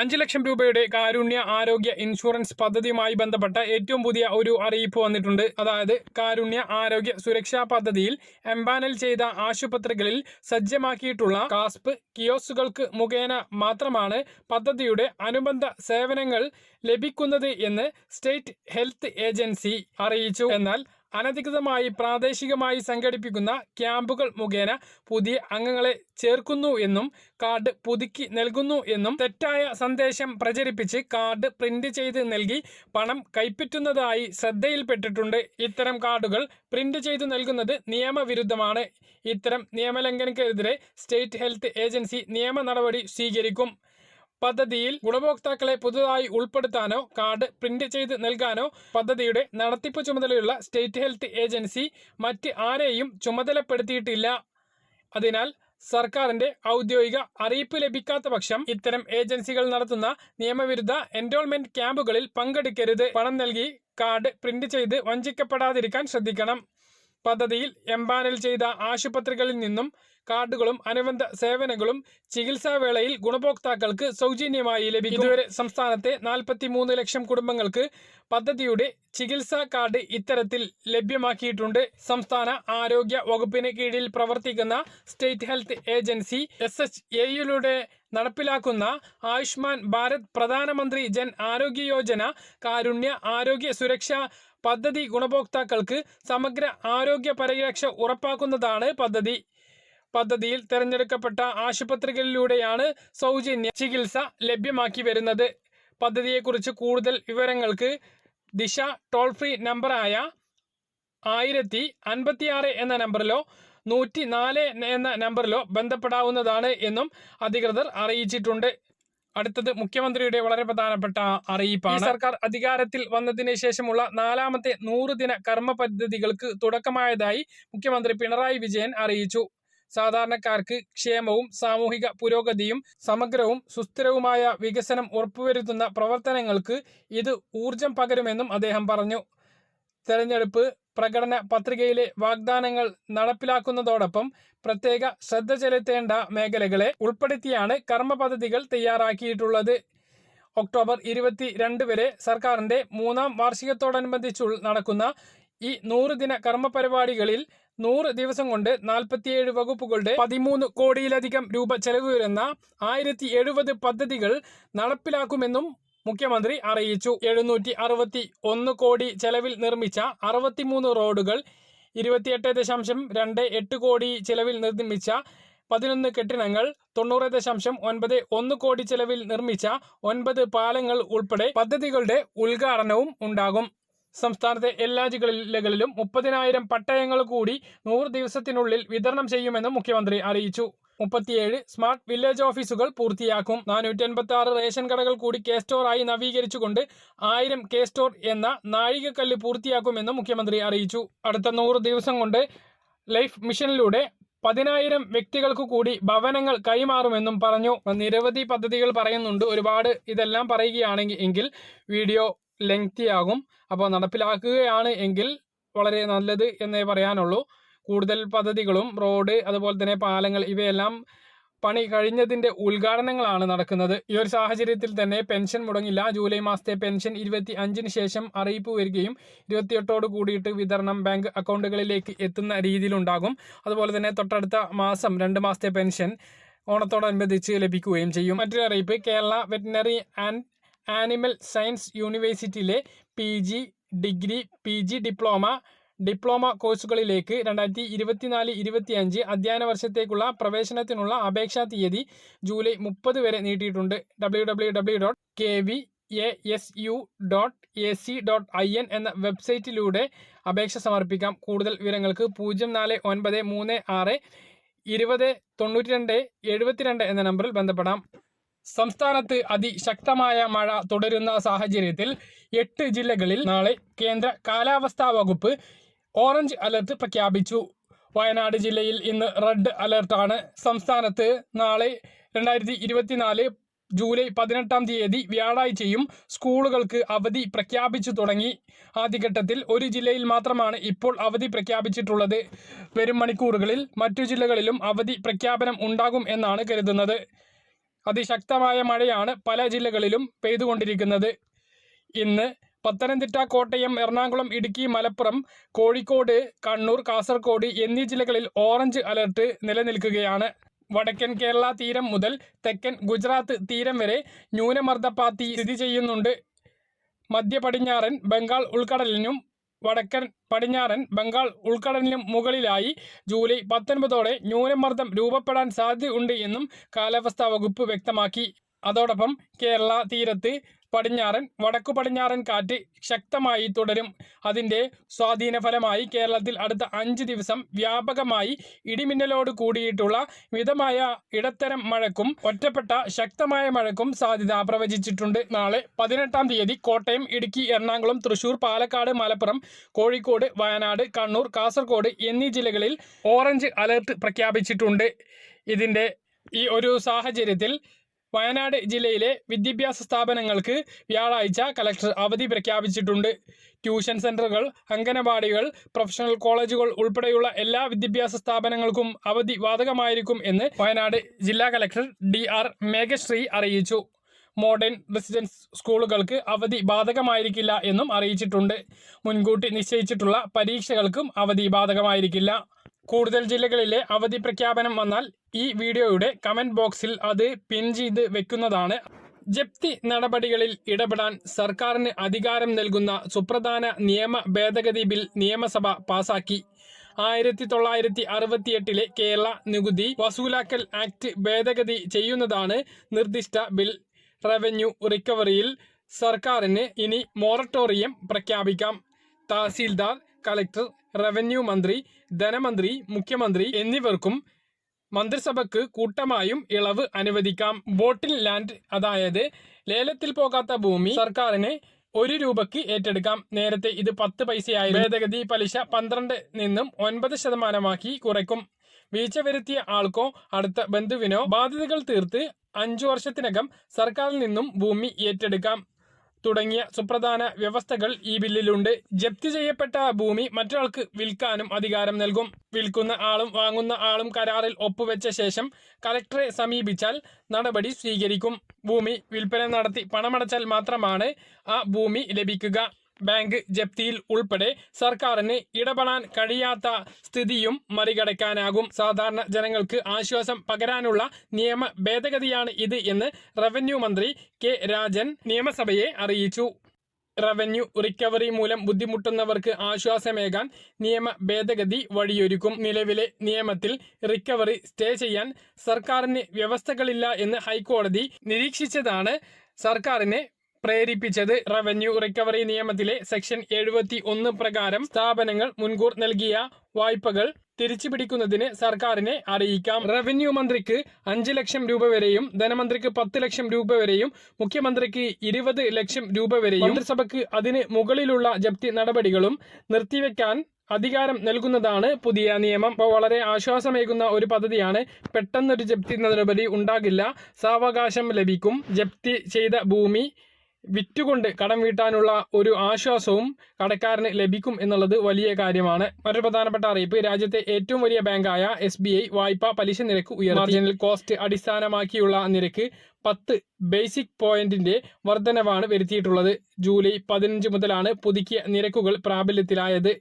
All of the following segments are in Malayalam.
അഞ്ച് ലക്ഷം രൂപയുടെ കാരുണ്യ ആരോഗ്യ ഇൻഷുറൻസ് പദ്ധതിയുമായി ബന്ധപ്പെട്ട ഏറ്റവും പുതിയ ഒരു അറിയിപ്പ് വന്നിട്ടുണ്ട്. അതായത് കാരുണ്യ ആരോഗ്യ സുരക്ഷാ പദ്ധതിയിൽ എംപാനൽ ചെയ്ത ആശുപത്രികളിൽ സജ്ജമാക്കിയിട്ടുള്ള കാസ്പ് കിയോസുകൾക്ക് മുഖേന മാത്രമാണ് പദ്ധതിയുടെ അനുബന്ധ സേവനങ്ങൾ ലഭിക്കുന്നത് എന്ന് സ്റ്റേറ്റ് ഹെൽത്ത് ഏജൻസി അറിയിച്ചു. എന്നാൽ അനധികൃതമായി പ്രാദേശികമായി സംഘടിപ്പിക്കുന്ന ക്യാമ്പുകൾ മുഖേന പുതിയ അംഗങ്ങളെ ചേർക്കുന്നു എന്നും കാർഡ് പുതുക്കി നൽകുന്നു എന്നും തെറ്റായ സന്ദേശം പ്രചരിപ്പിച്ച് കാർഡ് പ്രിന്റ് ചെയ്ത് നൽകി പണം കൈപ്പറ്റുന്നതായി ശ്രദ്ധയിൽപ്പെട്ടിട്ടുണ്ട്. ഇത്തരം കാർഡുകൾ പ്രിന്റ് ചെയ്ത് നൽകുന്നത് നിയമവിരുദ്ധമാണ്. ഇത്തരം നിയമലംഘനക്കെതിരെ സ്റ്റേറ്റ് ഹെൽത്ത് ഏജൻസി നിയമ സ്വീകരിക്കും. പദ്ധതിയിൽ ഗുണഭോക്താക്കളെ പുതുതായി ഉൾപ്പെടുത്താനോ കാർഡ് പ്രിന്റ് ചെയ്ത് നൽകാനോ പദ്ധതിയുടെ നടത്തിപ്പ് ചുമതലയുള്ള സ്റ്റേറ്റ് ഹെൽത്ത് ഏജൻസി മറ്റ് ആരെയും ചുമതലപ്പെടുത്തിയിട്ടില്ല. അതിനാൽ സർക്കാരിന്റെ ഔദ്യോഗിക അറിയിപ്പ് ലഭിക്കാത്ത പക്ഷം ഇത്തരം ഏജൻസികൾ നടത്തുന്ന നിയമവിരുദ്ധ എൻറോൾമെന്റ് ക്യാമ്പുകളിൽ പങ്കെടുക്കരുത്. പണം നൽകി കാർഡ് പ്രിന്റ് ചെയ്ത് വഞ്ചിക്കപ്പെടാതിരിക്കാൻ ശ്രദ്ധിക്കണം. പദ്ധതിയിൽ എംപാനൽ ചെയ്ത ആശുപത്രികളിൽ നിന്നും കാർഡുകളും അനുബന്ധ സേവനങ്ങളും ചികിത്സാവേളയിൽ ഗുണഭോക്താക്കൾക്ക് സൗജന്യമായി ലഭിക്കും. ഇതുവരെ സംസ്ഥാനത്തെ നാൽപ്പത്തി ലക്ഷം കുടുംബങ്ങൾക്ക് പദ്ധതിയുടെ ചികിത്സാ കാർഡ് ഇത്തരത്തിൽ ലഭ്യമാക്കിയിട്ടുണ്ട്. സംസ്ഥാന ആരോഗ്യ വകുപ്പിന് കീഴിൽ പ്രവർത്തിക്കുന്ന state health agency S H എയിലൂടെ നടപ്പിലാക്കുന്ന ആയുഷ്മാൻ ഭാരത് പ്രധാനമന്ത്രി ജൻ ആരോഗ്യ യോജന കാരുണ്യ ആരോഗ്യ സുരക്ഷ പദ്ധതി ഗുണഭോക്താക്കൾക്ക് സമഗ്ര ആരോഗ്യ പരിരക്ഷ ഉറപ്പാക്കുന്നതാണ് പദ്ധതി. പദ്ധതിയിൽ തിരഞ്ഞെടുക്കപ്പെട്ട ആശുപത്രികളിലൂടെയാണ് സൗജന്യ ചികിത്സ ലഭ്യമാക്കി വരുന്നത്. പദ്ധതിയെക്കുറിച്ച് കൂടുതൽ വിവരങ്ങൾക്ക് ദിശ ടോൾ ഫ്രീ നമ്പറായ ആയിരത്തി അൻപത്തിയാറ് എന്ന നമ്പറിലോ നൂറ്റി നാല് എന്ന നമ്പറിലോ ബന്ധപ്പെടാവുന്നതാണ് എന്നും അധികൃതർ അറിയിച്ചിട്ടുണ്ട്. അടുത്തത് മുഖ്യമന്ത്രിയുടെ വളരെ പ്രധാനപ്പെട്ട അറിയിപ്പാണ്. സർക്കാർ അധികാരത്തിൽ വന്നതിന് ശേഷമുള്ള നാലാമത്തെ നൂറ് ദിന കർമ്മ പദ്ധതികൾക്ക് തുടക്കമായതായി മുഖ്യമന്ത്രി പിണറായി വിജയൻ അറിയിച്ചു. സാധാരണക്കാർക്ക് ക്ഷേമവും സാമൂഹിക പുരോഗതിയും സമഗ്രവും സുസ്ഥിരവുമായ വികസനം ഉറപ്പുവരുത്തുന്ന പ്രവർത്തനങ്ങൾക്ക് ഇത് ഊർജം പകരുമെന്നും അദ്ദേഹം പറഞ്ഞു. തെരഞ്ഞെടുപ്പ് പ്രകടന പത്രികയിലെ വാഗ്ദാനങ്ങൾ നടപ്പിലാക്കുന്നതോടൊപ്പം പ്രത്യേക ശ്രദ്ധ ചെലുത്തേണ്ട മേഖലകളെ ഉൾപ്പെടുത്തിയാണ് കർമ്മ പദ്ധതികൾ തയ്യാറാക്കിയിട്ടുള്ളത്. ഒക്ടോബർ ഇരുപത്തി രണ്ട് വരെ സർക്കാരിന്റെ മൂന്നാം വാർഷികത്തോടനുബന്ധിച്ചു നടക്കുന്ന ഈ നൂറ് ദിന കർമ്മ പരിപാടികളിൽ നൂറ് ദിവസം കൊണ്ട് നാൽപ്പത്തിയേഴ് വകുപ്പുകളുടെ പതിമൂന്ന് കോടിയിലധികം രൂപ ചെലവ് വരുന്ന ആയിരത്തി എഴുപത് പദ്ധതികൾ നടപ്പിലാക്കുമെന്നും മുഖ്യമന്ത്രി അറിയിച്ചു. എഴുന്നൂറ്റി അറുപത്തി ഒന്ന് കോടി ചെലവിൽ നിർമ്മിച്ച അറുപത്തിമൂന്ന് റോഡുകൾ ഇരുപത്തിയെട്ട് ദശാംശം രണ്ട് എട്ട് കോടി ചെലവിൽ നിർമ്മിച്ച പതിനൊന്ന് കെട്ടിടങ്ങൾ തൊണ്ണൂറ് ദശാംശം ഒൻപത് ഒന്ന് കോടി ചെലവിൽ നിർമ്മിച്ച ഒൻപത് പാലങ്ങൾ ഉൾപ്പെടെ പദ്ധതികളുടെ ഉദ്ഘാടനവും ഉണ്ടാകും. സംസ്ഥാനത്തെ എല്ലാ ജില്ലകളിലും മുപ്പതിനായിരം പട്ടയങ്ങൾ കൂടി നൂറ് ദിവസത്തിനുള്ളിൽ വിതരണം ചെയ്യുമെന്നും മുഖ്യമന്ത്രി അറിയിച്ചു. മുപ്പത്തിയേഴ് സ്മാർട്ട് വില്ലേജ് ഓഫീസുകൾ പൂർത്തിയാക്കും. നാനൂറ്റി അൻപത്തി ആറ് റേഷൻ കടകൾ കൂടി കെ സ്റ്റോറായി നവീകരിച്ചുകൊണ്ട് ആയിരം കെ സ്റ്റോർ എന്ന നാഴികക്കല്ല് പൂർത്തിയാക്കുമെന്നും മുഖ്യമന്ത്രി അറിയിച്ചു. അടുത്ത നൂറ് ദിവസം കൊണ്ട് ലൈഫ് മിഷനിലൂടെ പതിനായിരം വ്യക്തികൾക്ക് കൂടി ഭവനങ്ങൾ കൈമാറുമെന്നും പറഞ്ഞു. നിരവധി പദ്ധതികൾ പറയുന്നുണ്ട്. ഒരുപാട് ഇതെല്ലാം പറയുകയാണെങ്കിൽ എങ്കിൽ വീഡിയോ ലെങ്തി ആകും. അപ്പോൾ നടപ്പിലാക്കുകയാണ് എങ്കിൽ വളരെ നല്ലത് എന്നേ പറയാനുള്ളൂ. കൂടുതൽ പദ്ധതികളും റോഡ് അതുപോലെ തന്നെ പാലങ്ങൾ ഇവയെല്ലാം പണി കഴിഞ്ഞതിന്റെ ഉദ്ഘാടനങ്ങളാണ് നടക്കുന്നത്. ഈ ഒരു സാഹചര്യത്തിൽ തന്നെ പെൻഷൻ മുടങ്ങില്ല. ജൂലൈ മാസത്തെ പെൻഷൻ ഇരുപത്തി അഞ്ചിന് ശേഷം അറിയിപ്പ് വരികയും ഇരുപത്തിയെട്ടോട് കൂടിയിട്ട് വിതരണം ബാങ്ക് അക്കൗണ്ടുകളിലേക്ക് എത്തുന്ന രീതിയിലുണ്ടാകും. അതുപോലെ തന്നെ തൊട്ടടുത്ത മാസം രണ്ട് മാസത്തെ പെൻഷൻ ഓണത്തോടനുബന്ധിച്ച് ലഭിക്കുകയും ചെയ്യും. മറ്റൊരു അറിയിപ്പ് Kerala veterinary and animal science യൂണിവേഴ്സിറ്റിയിലെ P G degree P G diploma diploma കോഴ്സുകളിലേക്ക് രണ്ടായിരത്തി ഇരുപത്തിനാല് ഇരുപത്തിയഞ്ച് അധ്യയന വർഷത്തേക്കുള്ള പ്രവേശനത്തിനുള്ള അപേക്ഷാ തീയതി ജൂലൈ മുപ്പത് വരെ നീട്ടിയിട്ടുണ്ട്. W W W dot K V A S U dot A C dot I N എന്ന വെബ്സൈറ്റിലൂടെ അപേക്ഷ സമർപ്പിക്കാം. കൂടുതൽ വിവരങ്ങൾക്ക് പൂജ്യം നാല് ഒൻപത് മൂന്ന് ആറ് ഇരുപത് തൊണ്ണൂറ്റി രണ്ട് എഴുപത്തിരണ്ട് എന്ന നമ്പറിൽ ബന്ധപ്പെടാം. സംസ്ഥാനത്ത് അതിശക്തമായ മഴ തുടരുന്ന സാഹചര്യത്തിൽ എട്ട് ജില്ലകളിൽ നാളെ കേന്ദ്ര കാലാവസ്ഥാ വകുപ്പ് ഓറഞ്ച് അലർട്ട് പ്രഖ്യാപിച്ചു. വയനാട് ജില്ലയിൽ ഇന്ന് റെഡ് അലർട്ടാണ്. സംസ്ഥാനത്ത് നാളെ രണ്ടായിരത്തി ഇരുപത്തിനാല് ജൂലൈ പതിനെട്ടാം തീയതി വ്യാഴാഴ്ചയും സ്കൂളുകൾക്ക് അവധി പ്രഖ്യാപിച്ചു തുടങ്ങി. ആദ്യഘട്ടത്തിൽ ഒരു ജില്ലയിൽ മാത്രമാണ് ഇപ്പോൾ അവധി പ്രഖ്യാപിച്ചിട്ടുള്ളത്. വരും മണിക്കൂറുകളിൽ മറ്റു ജില്ലകളിലും അവധി പ്രഖ്യാപനം ഉണ്ടാകും എന്നാണ് കരുതുന്നത്. അതിശക്തമായ മഴയാണ് പല ജില്ലകളിലും പെയ്തുകൊണ്ടിരിക്കുന്നത്. ഇന്ന് പത്തനംതിട്ട കോട്ടയം എറണാകുളം ഇടുക്കി മലപ്പുറം കോഴിക്കോട് കണ്ണൂർ കാസർഗോഡ് എന്നീ ജില്ലകളിൽ ഓറഞ്ച് അലർട്ട് നിലനിൽക്കുകയാണ്. വടക്കൻ കേരള തീരം മുതൽ തെക്കൻ ഗുജറാത്ത് തീരം വരെ ന്യൂനമർദ്ദപ്പാത്തി സ്ഥിതി ചെയ്യുന്നുണ്ട്. മധ്യ പടിഞ്ഞാറൻ ബംഗാൾ ഉൾക്കടലിനും വടക്കൻ പടിഞ്ഞാറൻ ബംഗാൾ ഉൾക്കടലിനും മുകളിലായി ജൂലൈ പത്തൊൻപതോടെ ന്യൂനമർദ്ദം രൂപപ്പെടാൻ സാധ്യതയുണ്ട് എന്നും കാലാവസ്ഥാ വകുപ്പ് വ്യക്തമാക്കി. അതോടൊപ്പം കേരള തീരത്ത് പടിഞ്ഞാറൻ വടക്കു പടിഞ്ഞാറൻ കാറ്റ് ശക്തമായി തുടരും. അതിന്റെ സ്വാധീനഫലമായി കേരളത്തിൽ അടുത്ത അഞ്ച് ദിവസം വ്യാപകമായി ഇടിമിന്നലോട് കൂടിയിട്ടുള്ള മിതമായ ഇടത്തരം മഴക്കും ഒറ്റപ്പെട്ട ശക്തമായ മഴക്കും സാധ്യത പ്രവചിച്ചിട്ടുണ്ട്. നാളെ പതിനെട്ടാം തീയതി കോട്ടയം ഇടുക്കി എറണാകുളം തൃശൂർ പാലക്കാട് മലപ്പുറം കോഴിക്കോട് വയനാട് കണ്ണൂർ കാസർഗോഡ് എന്നീ ജില്ലകളിൽ ഓറഞ്ച് അലർട്ട് പ്രഖ്യാപിച്ചിട്ടുണ്ട്. ഇതിന്റെ ഈ ഒരു സാഹചര്യത്തിൽ വയനാട് ജില്ലയിലെ വിദ്യാഭ്യാസ സ്ഥാപനങ്ങൾക്ക് വ്യാഴാഴ്ച കലക്ടർ അവധി പ്രഖ്യാപിച്ചിട്ടുണ്ട്. ട്യൂഷൻ സെന്ററുകൾ അംഗനവാടികൾ പ്രൊഫഷണൽ കോളേജുകൾ ഉൾപ്പെടെയുള്ള എല്ലാ വിദ്യാഭ്യാസ സ്ഥാപനങ്ങൾക്കും അവധി ബാധകമായിരിക്കും എന്ന് വയനാട് ജില്ലാ കലക്ടർ ഡി ആർ മേഘശ്രീ അറിയിച്ചു. മോഡേൺ റെസിഡൻസ് സ്കൂളുകൾക്ക് അവധി ബാധകമായിരിക്കില്ല എന്നും അറിയിച്ചിട്ടുണ്ട്. മുൻകൂട്ടി നിശ്ചയിച്ചിട്ടുള്ള പരീക്ഷകൾക്കും അവധി ബാധകമായിരിക്കില്ല. കൂടുതൽ ജില്ലകളിലെ അവധി പ്രഖ്യാപനം വന്നാൽ ഈ വീഡിയോയുടെ കമന്റ് ബോക്സിൽ അത് പിൻ ചെയ്ത് വെക്കുന്നതാണ്. ജപ്തി നടപടികളിൽ ഇടപെടാൻ സർക്കാരിന് അധികാരം നൽകുന്ന സുപ്രധാന നിയമ ഭേദഗതി ബിൽ നിയമസഭ പാസാക്കി. ആയിരത്തി തൊള്ളായിരത്തി അറുപത്തിയെട്ടിലെ കേരള നികുതി വസൂലാക്കൽ ആക്ട് ഭേദഗതി ചെയ്യുന്നതാണ് നിർദ്ദിഷ്ട ബിൽ. റവന്യൂ റിക്കവറിയിൽ സർക്കാരിന് ഇനി മൊറട്ടോറിയം പ്രഖ്യാപിക്കാം. തഹസീൽദാർ കളക്ടർ റവന്യൂ മന്ത്രി ധനമന്ത്രി മുഖ്യമന്ത്രി എന്നിവർക്കും മന്ത്രിസഭയ്ക്ക് കൂട്ടമായും ഇളവ് അനുവദിക്കാം. ബോട്ടിൽ ലാൻഡ് അതായത് ലേലത്തിൽ പോകാത്ത ഭൂമി സർക്കാരിന് ഒരു രൂപയ്ക്ക് ഏറ്റെടുക്കാം. നേരത്തെ ഇത് പത്ത് പൈസയായി ഭേദഗതി പലിശ പന്ത്രണ്ട് നിന്നും ഒൻപത് ശതമാനമാക്കി കുറയ്ക്കും. വീഴ്ച വരുത്തിയ ആൾക്കോ അടുത്ത ബന്ധുവിനോ ബാധ്യതകൾ തീർത്ത് അഞ്ചു വർഷത്തിനകം സർക്കാരിൽ നിന്നും ഭൂമി ഏറ്റെടുക്കാം. തുടങ്ങിയ സുപ്രധാന വ്യവസ്ഥകൾ ഈ ബില്ലിലുണ്ട്. ജപ്തി ചെയ്യപ്പെട്ട ഭൂമി മറ്റൊരാൾക്ക് വിൽക്കാനും അധികാരം നൽകും. വിൽക്കുന്ന ആളും വാങ്ങുന്ന ആളും കരാറിൽ ഒപ്പുവെച്ച ശേഷം കലക്ടറെ സമീപിച്ചാൽ നടപടി സ്വീകരിക്കും. ഭൂമി വിൽപ്പന നടത്തി പണമടച്ചാൽ മാത്രമാണ് ആ ഭൂമി ലഭിക്കുക. ബാങ്ക് ജപ്തിയിൽ ഉൾപ്പെടെ സർക്കാരിന് ഇടപെടാൻ കഴിയാത്ത സ്ഥിതിയും മറികടക്കാനാകും. സാധാരണ ജനങ്ങൾക്ക് ആശ്വാസം പകരാനുള്ള നിയമ ഭേദഗതിയാണ് ഇത് എന്ന് റവന്യൂ മന്ത്രി കെ രാജൻ നിയമസഭയെ അറിയിച്ചു. റവന്യൂ റിക്കവറി മൂലം ബുദ്ധിമുട്ടുന്നവർക്ക് ആശ്വാസമേകാൻ നിയമ ഭേദഗതി വഴിയൊരുക്കും. നിലവിലെ നിയമത്തിൽ റിക്കവറി സ്റ്റേ ചെയ്യാൻ സർക്കാരിന് വ്യവസ്ഥകളില്ല എന്ന് ഹൈക്കോടതി നിരീക്ഷിച്ചതാണ് സർക്കാരിനെ പ്രേരിപ്പിച്ചത് റവന്യൂ റിക്കവറി നിയമത്തിലെ സെക്ഷൻ എഴുപത്തി ഒന്ന് പ്രകാരം സ്ഥാപനങ്ങൾ മുൻകൂർ നൽകിയ വായ്പകൾ തിരിച്ചുപിടിക്കുന്നതിന് സർക്കാരിനെ അറിയിക്കാം. റവന്യൂ മന്ത്രിക്ക് അഞ്ച് ലക്ഷം രൂപ വരെയും ധനമന്ത്രിക്ക് പത്ത് ലക്ഷം രൂപ വരെയും മുഖ്യമന്ത്രിക്ക് ഇരുപത് ലക്ഷം രൂപ വരെയും മന്ത്രിസഭയ്ക്ക് അതിന് മുകളിലുള്ള ജപ്തി നടപടികളും നിർത്തിവെക്കാൻ അധികാരം നൽകുന്നതാണ് പുതിയ നിയമം. ഇപ്പോൾ വളരെ ആശ്വാസമേകുന്ന ഒരു പദ്ധതിയാണ്. പെട്ടെന്നൊരു ജപ്തി നടപടി ഉണ്ടാകില്ല. സാവകാശം ലഭിക്കും. ജപ്തി ചെയ്ത ഭൂമി വിറ്റുകൊണ്ട് കടം വീട്ടാനുള്ള ഒരു ആശ്വാസവും കടക്കാരന് ലഭിക്കും എന്നുള്ളത് വലിയ കാര്യമാണ്. മറ്റൊരു പ്രധാനപ്പെട്ട അറിയിപ്പ് രാജ്യത്തെ ഏറ്റവും വലിയ ബാങ്കായ എസ് ബി ഐ വായ്പാ പലിശ നിരക്ക് ഉയർത്തി. മാർജിനൽ കോസ്റ്റ് അടിസ്ഥാനമാക്കിയുള്ള നിരക്ക് പത്ത് ബേസിക് പോയിന്റിന്റെ വർധനവാണ് വരുത്തിയിട്ടുള്ളത്. ജൂലൈ പതിനഞ്ച് മുതലാണ് പുതുക്കിയ നിരക്കുകൾ പ്രാബല്യത്തിലായത്.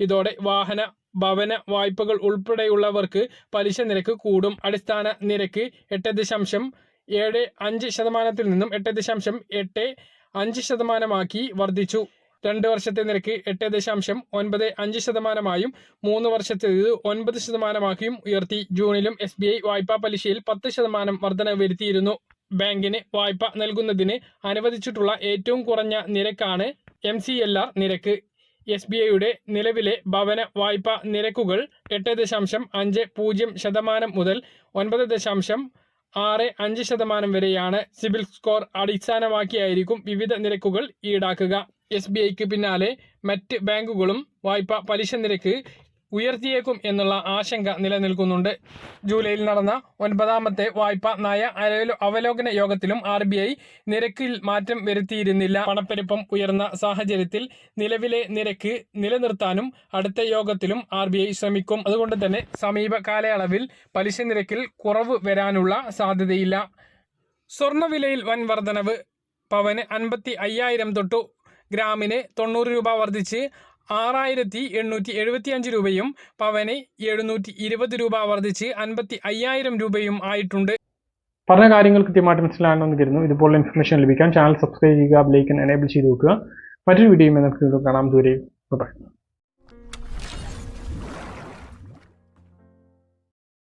ഇതോടെ വാഹന ഭവന വായ്പകൾ ഉൾപ്പെടെയുള്ളവർക്ക് പലിശ നിരക്ക് കൂടും. അടിസ്ഥാന നിരക്ക് എട്ട് ദശാംശം ഏഴ് അഞ്ച് ശതമാനത്തിൽ നിന്നും എട്ട് ദശാംശം എട്ട് അഞ്ച് ശതമാനമാക്കി വർദ്ധിച്ചു. രണ്ട് വർഷത്തെ നിരക്ക് എട്ട് ദശാംശം ഒൻപത് അഞ്ച് ശതമാനമായും മൂന്ന് വർഷത്തേത് ഒൻപത് ശതമാനമാക്കിയും ഉയർത്തി. ജൂണിലും എസ് ബി ഐ വായ്പാ പലിശയിൽ പത്ത് ശതമാനം വർധന വരുത്തിയിരുന്നു. ബാങ്കിന് വായ്പ നൽകുന്നതിന് അനുവദിച്ചിട്ടുള്ള ഏറ്റവും കുറഞ്ഞ നിരക്കാണ് എം സി എൽ ആർ നിരക്ക്. എസ് ബി ഐയുടെ നിലവിലെ ഭവന വായ്പാ നിരക്കുകൾ എട്ട് ദശാംശം അഞ്ച് പൂജ്യം ശതമാനം മുതൽ ഒൻപത് ദശാംശം ആറ് അഞ്ച് ശതമാനം വരെയാണ് സിബിൽ സ്കോർ അടിസ്ഥാനമാക്കിയായിരിക്കും വിവിധ നിരക്കുകൾ ഈടാക്കുക. എസ് ബി ഐക്ക് പിന്നാലെ മറ്റ് ബാങ്കുകളും വായ്പ പലിശ നിരക്ക് ഉയർത്തിയേക്കും എന്നുള്ള ആശങ്ക നിലനിൽക്കുന്നുണ്ട്. ജൂലൈയിൽ നടന്ന ഒൻപതാമത്തെ വായ്പ നയ അവലോകന യോഗത്തിലും ആർ ബി ഐ നിരക്കിൽ മാറ്റം വരുത്തിയിരുന്നില്ല. പണപ്പെരുപ്പം ഉയർന്ന സാഹചര്യത്തിൽ നിലവിലെ നിരക്ക് നിലനിർത്താനും അടുത്ത യോഗത്തിലും ആർ ബി ഐ ശ്രമിക്കും. അതുകൊണ്ട് തന്നെ സമീപ കാലയളവിൽ പലിശ നിരക്കിൽ കുറവ് വരാനുള്ള സാധ്യതയില്ല. സ്വർണവിലയിൽ വൻ വർധനവ്. പവന് അൻപത്തി അയ്യായിരം തൊട്ടു. ഗ്രാമിന് തൊണ്ണൂറ് രൂപ വർദ്ധിച്ച്. ആറായിരത്തി എണ്ണൂറ്റി എഴുപത്തി അഞ്ച് രൂപയും പവന് എഴുന്നൂറ്റി ഇരുപത് രൂപ വർദ്ധിച്ച് അൻപത്തി അയ്യായിരം രൂപയും ആയിട്ടുണ്ട്. പറഞ്ഞ കാര്യങ്ങൾ കൃത്യമായിട്ട് മനസ്സിലാണെന്ന് കരുതുന്നു. ഇതുപോലുള്ള ഇൻഫർമേഷൻ ലഭിക്കാൻ ചാനൽ സബ്സ്ക്രൈബ് ചെയ്യുക ബെലൈക്കൻ എനേബിൾ ചെയ്ത് വെക്കുക. മറ്റൊരു വീഡിയോയും നമുക്ക് കാണാം. ദൂരെ